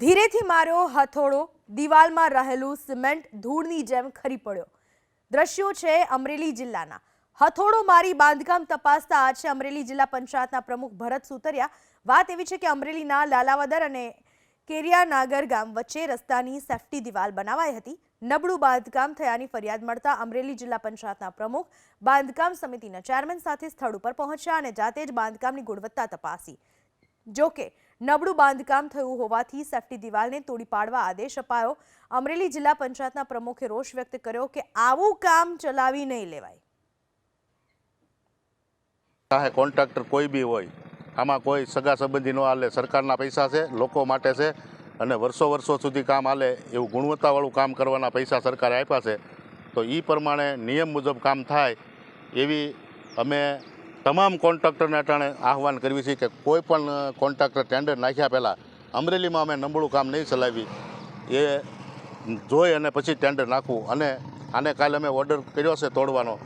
ધીરેથી માર્યો હથોડો, દિવાલમાં રહેલું સિમેન્ટ ધૂળની જેમ ખરી પડ્યો. દ્રશ્યો છે અમરેલી જિલ્લાના. હથોડો મારી બાંધકામ તપાસતા આ છે અમરેલી જિલ્લા પંચાયતના પ્રમુખ ભરત સુતરિયા. વાત એવી છે કે અમરેલીના લાલાવદર અને કેરિયાનાગર ગામ વચ્ચે રસ્તાની સેફટી દિવાલ બનાવાઈ હતી. નબળું બાંધકામ થયાની ફરિયાદ મળતા અમરેલી જિલ્લા પંચાયતના પ્રમુખ બાંધકામ સમિતિના ચેરમેન સાથે સ્થળ ઉપર પહોંચ્યા અને જાતે જ બાંધકામની ગુણવત્તા તપાસી. જો કે નબળું બાંધકામ થયું હોવાથી સેફટી દિવાલને તોડી પાડવા આદેશ અપાયો. અમરેલી જિલ્લા પંચાયતના પ્રમુખે રોષ વ્યક્ત કર્યો કે આવું કામ ચલાવી નહીં લેવાય. ચાહે કોન્ટ્રાક્ટર કોઈ બી હોય, આમાં કોઈ સગા સંબંધી ન હાલે, સરકારના પૈસા છે, લોકો માટે છે, અને વર્ષો વર્ષો સુધી કામ હાલે એવું ગુણવત્તાવાળું કામ કરવાના પૈસા સરકારે આપ્યા છે, તો એ પ્રમાણે નિયમ મુજબ કામ થાય એવી અમે તમામ કોન્ટ્રાક્ટરને અટાણે આહવાન કરવી છે કે કોઈ પણ કોન્ટ્રાક્ટર ટેન્ડર નાખ્યા પહેલાં અમરેલીમાં અમે નબળું કામ નહીં ચલાવી. એ જોઈ અને પછી ટેન્ડર નાખવું અને આને કાલે અમે ઓર્ડર કર્યો છે તોડવાનો.